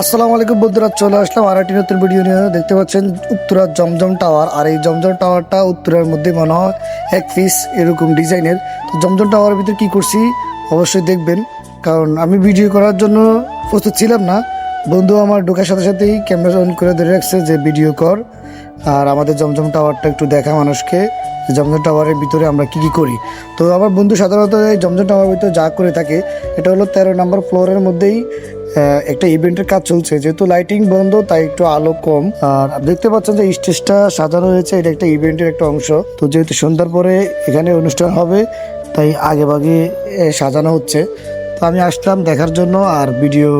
আসসালামু আলাইকুম বন্ধুরা, চলে আসলাম আর একটি নতুন ভিডিও নিয়ে। দেখতে পাচ্ছেন উত্তরার জমজম টাওয়ার, আর এই জমজম টাওয়ারটা উত্তরার মধ্যে মনে হয় এক পিস এরকম ডিজাইনের। তো জমজম টাওয়ারের ভিতরে কী করছি? অবশ্যই দেখবেন, কারণ আমি ভিডিও করার জন্য প্রস্তুত ছিলাম না। বন্ধু আমার ঢোকার সাথে সাথেই ক্যামেরা অন করে ধরে রাখছে যে ভিডিও কর। আর আমাদের জমজম টাওয়ারটা একটু দেখা মানুষকে। জমজম টাওয়ারের ভিতরে আমরা কি কি করি? তো আমার বন্ধু সাধারণত এই জমজম টাওয়ারের ভিতরে যা করে থাকে, এটা হলো তেরো নম্বর ফ্লোরের মধ্যেই একটা ইভেন্টের কাজ চলছে। যেহেতু লাইটিং বন্ধ, তাই একটু আলো কম। আর দেখতে পাচ্ছেন যে স্টেজটা সাজানো হয়েছে এটা একটা ইভেন্টের একটা অংশ। তো যেহেতু সন্ধ্যার পরে এখানে অনুষ্ঠান হবে, তাই আগে ভাগে সাজানো হচ্ছে। তো আমি আসলাম দেখার জন্য, আর ভিডিও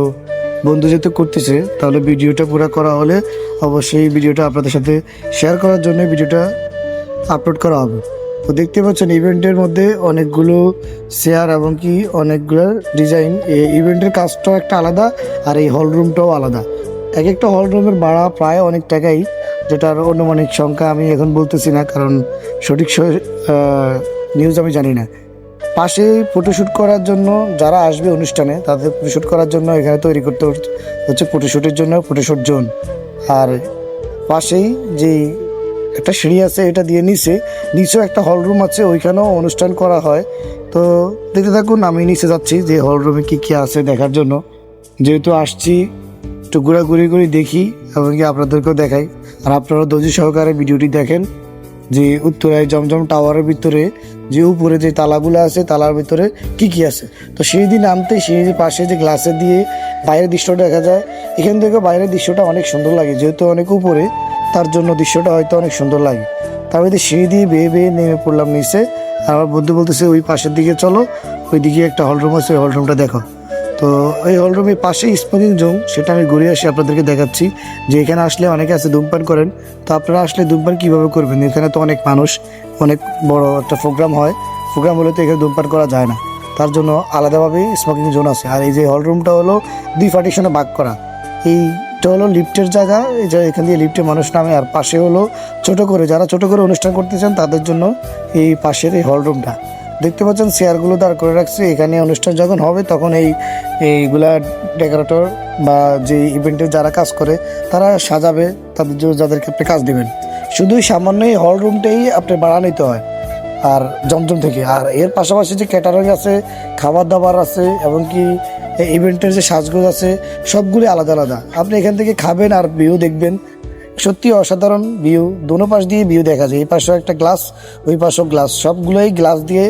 বন্ধু যেহেতু করতেছে, তাহলে ভিডিওটা পুরো করা হলে অবশ্যই ভিডিওটা আপনাদের সাথে শেয়ার করার জন্য ভিডিওটা আপলোড করা হবে। তো দেখতে পাচ্ছেন ইভেন্টের মধ্যে অনেকগুলো চেয়ার এবং কি অনেকগুলো ডিজাইন এই ইভেন্টের কাজটাও একটা আলাদা আর এই হল রুমটাও আলাদা। এক একটা হল রুমের ভাড়া প্রায় অনেক টাকাই, যেটার অনুমানিক সংখ্যা আমি এখন বলতেছি না, কারণ সঠিক নিউজ আমি জানি না। পাশে ফটোশ্যুট করার জন্য যারা আসবে অনুষ্ঠানে, তাদের ফটোশ্যুট করার জন্য এখানে তৈরি করতে হচ্ছে- ফটোশ্যুটের জন্য ফটোশ্যুট জোন আর পাশেই যে একটা সিঁড়ি আছে, এটা দিয়ে নিচে। নিচেও একটা হল রুম আছে, ওইখানেও অনুষ্ঠান করা হয়। তো দেখতে থাকুন, আমি নিচে যাচ্ছি যে হল রুমে কী কী আছে দেখার জন্য। যেহেতু আসছি, একটু ঘোরাঘুরি করে দেখি, এবং কি আপনাদেরকেও দেখাই। আর আপনারা ধৈর্য সহকারে ভিডিওটি দেখেন, যে উত্তরায় জমজম টাওয়ারের ভিতরে, যে উপরে যে তালাগুলো আছে, তালার ভিতরে কি কি আছে। তো সেই দিন নামতে সেই পাশে যে গ্লাসে দিয়ে বাইরের দৃশ্যটা দেখা যায়। এখান থেকে বাইরের দৃশ্যটা অনেক সুন্দর লাগে, যেহেতু অনেক উপরে। তার জন্য দৃশ্যটা হয়তো অনেক সুন্দর লাগে। তার মধ্যে সিঁড়ি দিয়ে বেয়ে বেয়ে নেমে পড়লাম নিচে। আর আমার বন্ধু বলতেছে, ওই পাশের দিকে চলো ওই দিকে একটা হলরুম আছে, ওই হলরুমটা দেখো। তো ওই হলরুমের পাশে স্মোকিং জোন, সেটা আমি ঘুরে আসি আপনাদেরকে দেখাচ্ছি। যে এখানে আসলে অনেকে আছে ধূমপান করেন। তো আপনারা আসলে ধূমপান কীভাবে করবেন? এখানে তো অনেক মানুষ, অনেক বড় একটা প্রোগ্রাম হয়। প্রোগ্রাম হলে তো এখানে ধূমপান করা যায় না। তার জন্য আলাদাভাবে স্মোকিং জোন আছে। আর এই যে হলরুমটা হলো দুই পার্টিশনে ভাগ করা। এইটা হলো লিফটের জায়গা, এই যে এখান দিয়ে লিফটে মানুষ নামে, আর পাশে হলো ছোট করে, যারা ছোট করে অনুষ্ঠান করতে চান তাদের জন্য এই পাশের এই হলরুমটা দেখতে পাচ্ছেন চেয়ারগুলো দাঁড় করে রাখছে, এখানে অনুষ্ঠান যখন হবে, তখন এই, এইগুলা ডেকোরেটর বা যে ইভেন্টে যারা কাজ করে, তারা সাজাবে, তাদের জন্য যাদেরকে আপনি কাজ দিবেন। শুধুই সামান্য এই হল রুমটাই আপনি ভাড়া নিতে হয়, আর জমজম থেকে। আর এর পাশাপাশি যে ক্যাটারিং আছে, খাবার দাবার আছে, এবং কি ইভেন্টের যে সাজগোজ আছে সবগুলি আলাদা আলাদা। আপনি এখান থেকে খাবেন আর ভিউ দেখবেন। সত্যি অসাধারণ ভিউ দোনো পাশ দিয়ে ভিউ দেখা যায়। এই পাশেও একটা গ্লাস ওই পাশেও গ্লাস সবগুলোই গ্লাস দিয়ে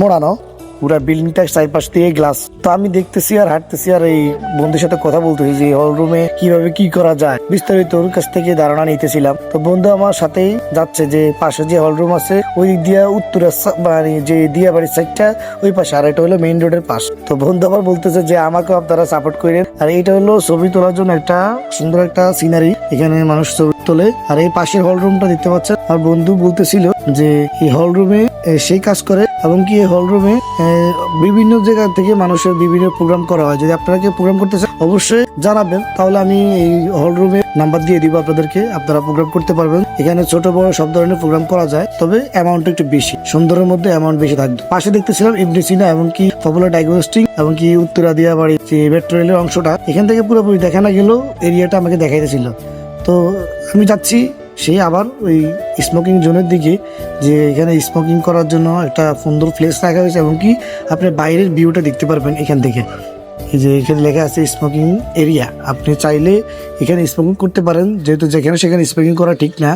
মোড়ানো। পুরা বিল্ডিংটা চারপাশ দিয়ে গ্লাস তো আমি দেখতেছি আর হাঁটতেছি আর এই বন্ধুর সাথে কথা বলতেছি যে হল রুমে কীভাবে কি করা যায়। বিস্তারিত ওর কাছ থেকে ধারণা নিতেছিলাম। তো বন্ধু আমার সাথেই যাচ্ছে যে পাশে যে হল রুম আছে, ওই দিয়ে উত্তরের মানে যে দিয়া বাড়ির সাইডটা ওই পাশে আর এটা হলো মেইন রোডের পাশ। তো বন্ধু আবার বলতেছে যে আমাকে আপনারা সাপোর্ট করেন। আর এটা হলো ছবি তোলার জন্য একটা সুন্দর একটা সিনারি এখানে মানুষ ছবি তোলে। আর এই পাশের হল রুমটা দেখতে পাচ্ছেন, আমার বন্ধু বলতেছিল যে এই হল রুমে সেই কাজ করে এবং কি হল রুমে বিভিন্ন জায়গা থেকে মানুষের বিভিন্ন প্রোগ্রাম করা হয়। যদি আপনারা কেউ প্রোগ্রাম করতে চান, অবশ্যই জানাবেন। তাহলে আমি এই হল রুমে নাম্বার দিয়ে দিব আপনাদেরকে। আপনারা প্রোগ্রাম করতে পারবেন। এখানে ছোট, বড় সব ধরনের প্রোগ্রাম করা যায়, তবে অ্যামাউন্ট একটু বেশি। সুন্দরের মধ্যে অ্যামাউন্ট বেশি থাকবে। পাশে দেখতেছিলাম ইবনে সিনা এবং কি পপুলার ডায়াগনস্টিক এবং কি উত্তরা দিয়া বাড়ি যে মেট্রো রেলের অংশটা, এখান থেকে পুরোপুরি দেখা না গেলেও এরিয়াটা আমাকে দেখাইতেছিল। তো আমি যাচ্ছি। সেই আবার ওই স্মোকিং জোনের দিকে যে এখানে স্মোকিং করার জন্য একটা সুন্দর প্লেস রাখা হয়েছে এবং কি আপনি বাইরের ভিউটা দেখতে পারবেন এখান থেকে। যে এখানে লেখা আছে স্মোকিং এরিয়া আপনি চাইলে এখানে স্মোকিং করতে পারেন, যেহেতু যেখানে সেখানে স্মোকিং করা ঠিক না,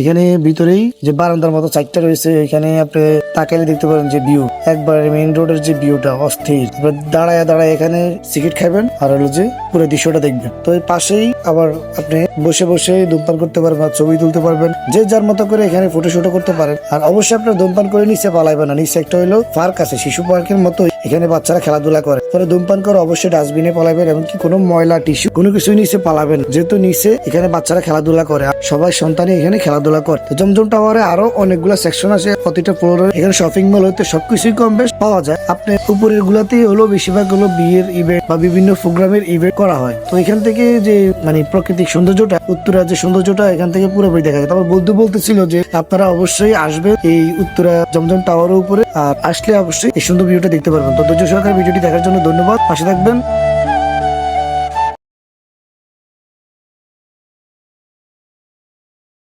এখানে ভিতরেই যে বারান্দার মতো চারটা রয়েছে, এখানে আপনি তাকাইলে দেখতে পারেন যে ভিউ একবার মেইন রোডের যে ভিউটা অস্থির। দাঁড়ায় দাঁড়ায় এখানে সিগারেট খাবেন আর হলো যে পুরো দৃশ্যটা দেখবেন। তো এই পাশেই আবার আপনি বসে বসে ধূমপান করতে পারবেন ছবি তুলতে পারবেন। যে যার মতো করে এখানে ফটোশুটও করতে পারেন। আর অবশ্যই আপনার ধূমপান করে নিচে পালাইবেন না, নিচে একটা হলো পার্ক আছে, শিশু পার্কের মতো এখানে বাচ্চারা খেলাধুলা করে। পরে ধূমপান করে অবশ্যই ডাস্টবিনে পালাবেন এমনকি কোনো ময়লা টিস্যু কোনো কিছু নিচে পালাবেন। যেহেতু নিচে এখানে বাচ্চারা খেলাধুলা করে সবাই সন্তানই এখানে খেলাধুলা করে। জমজম টাওয়ারে আরও অনেকগুলো সেকশন আছে, প্রতিটা ফ্লোরে এখানে শপিং মল হতে সবকিছুই কম বেশ পাওয়া যায়। আপনি উপরের গুলাতেই হলো বেশিরভাগ হলো বিয়ের ইভেন্ট বা বিভিন্ন প্রোগ্রামের ইভেন্ট করা হয়। তো এখান থেকে যে মানে প্রাকৃতিক সৌন্দর্যটা, উত্তরা যে সৌন্দর্যটা, এখান থেকে পুরোপুরি দেখা যায়। তারপর বন্ধু বলতেছিল যে, আপনারা অবশ্যই আসবেন এই উত্তরা জমজম টাওয়ারের উপরে আর আসলে অবশ্যই এই সুন্দর ভিউটা দেখতে পারবেন। তো ধৈর্য সহকারে ভিডিওটি দেখার জন্য ধন্যবাদ। পাশে থাকবেন।